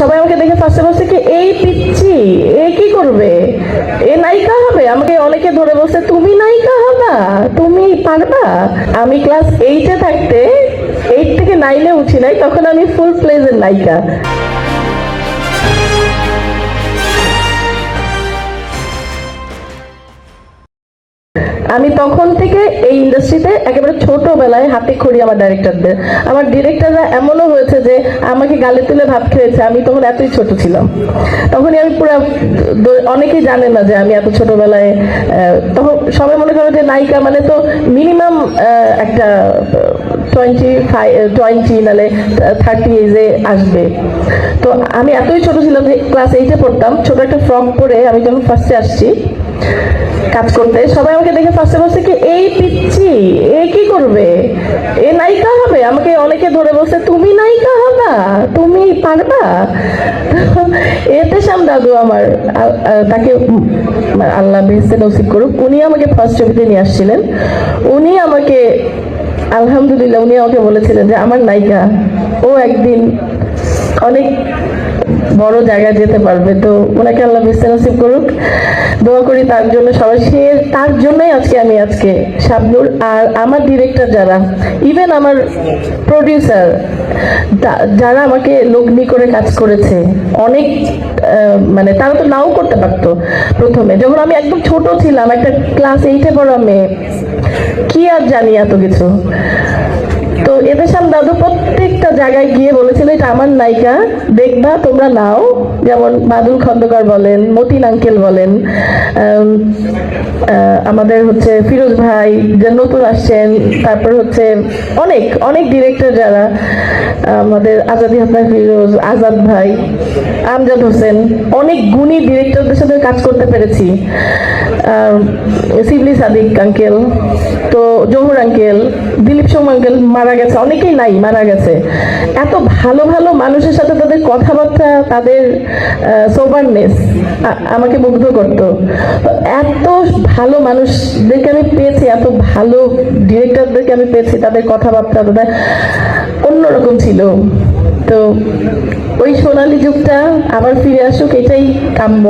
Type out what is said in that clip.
সবাই আমাকে দেখে ফার্স্টে বলছে কি, এই পিচ্ছি, এ কি করবে? এ নায়িকা হবে? আমাকে অনেকে ধরে বলছে, তুমি নায়িকা হবা? তুমি পারবা? আমি ক্লাস এইটে থাকতে এইট থেকে নাইনে উঠি নাই, তখন আমি ফুল প্লেজের নায়িকা। আমি তখন থেকে এই ইন্ডাস্ট্রিতে একেবারে ছোটবেলায় হাতে খড়ি আমার ডাইরেক্টরদের আমার ডিরেক্টররা এমনও হয়েছে যে আমাকে গালে তুলে ভাত খেয়েছে, আমি তখন এতই ছোট ছিলাম। তখনই আমি পুরো অনেকেই জানে না যে আমি এত ছোটবেলায় তখন সবাই মনে করে যে নায়িকা মানে তো মিনিমাম একটা টোয়েন্টি ফাইভ টোয়েন্টি নালে থার্টি এজে আসবে। তো আমি এতই ছোট ছিলাম যে ক্লাস এইটে পড়তাম, ছোট একটা ফ্রক পরে আমি যখন ফার্স্টে আসছি কাজ করতে। সবাই আমাকে দেখে ফার্স্টে বলছে কি, এই পিচ্ছি, এ কি করবে? এ নায়িকা হবে? আমাকে অনেকে ধরে বলছে, তুমি নায়িকা হবা? তুমি পারবা? এতে শ্যাম দাদু আমার তাকে উম আল্লাহ বেহেস্তে নসিব করুক। উনি আমাকে ফার্স্ট ছবিতে নিয়ে আসছিলেন। উনি আমাকে, আলহামদুলিল্লাহ, উনি আমাকে বলেছিলেন যে, আমার নায়িকা, ও একদিন অনেক বড় জায়গায় যেতে পারবে। তো ওনাকে আল্লাহ নসিব করুক, দোয়া করি তার জন্য সবাই। সে তার জন্যই আজকে আমি আজকে শাবনুর আর আমার ডিরেক্টর যারা ইভেন আমার প্রডিউসার যারা আমাকে লগ্নি করে কাজ করেছে, অনেক মানে তারা তো নাও করতে পারতো প্রথমে। যখন আমি একদম ছোট ছিলাম, একটা ক্লাস এইটে পড়া মেয়ে, কি আর জানি এত কিছু। তো এদের সামনে দাদু প্রত্যেকটা জায়গায় গিয়ে বলেছিল, এটা আমার নায়িকা, দেখবা, তোমরা নাও। যেমন বাদুল খন্দকার বলেন, মতিন আঙ্কেল বলেন আমাদের হচ্ছে ফিরোজ ভাই, যে নতুন আসছেন, তারপর হচ্ছে অনেক অনেক ডিরেক্টর যারা, আমাদের আজাদি হাসনা ফিরোজ, আজাদ ভাই, আমজাদ হোসেন, অনেক গুণী ডিরেক্টরদের সাথে কাজ করতে পেরেছি। শিবলি সাদিক আঙ্কেল তো জহুর আঙ্কেল দিলীপ সোম আঙ্কেল মারা গেছে, অনেকেই নাই, মারা গেছে। এত ভালো ভালো মানুষের সাথে তাদের কথাবার্তা, তাদের সোবারনেস আমাকে মুগ্ধ করতো। তো এত ভালো মানুষদেরকে আমি পেয়েছি, এত ভালো ডিরেক্টরদেরকে আমি পেয়েছি, তাদের কথাবার্তা, তাদের অন্যরকম ছিল। তো ওই সোনালি যুগটা আবার ফিরে আসুক, এটাই কাম্য।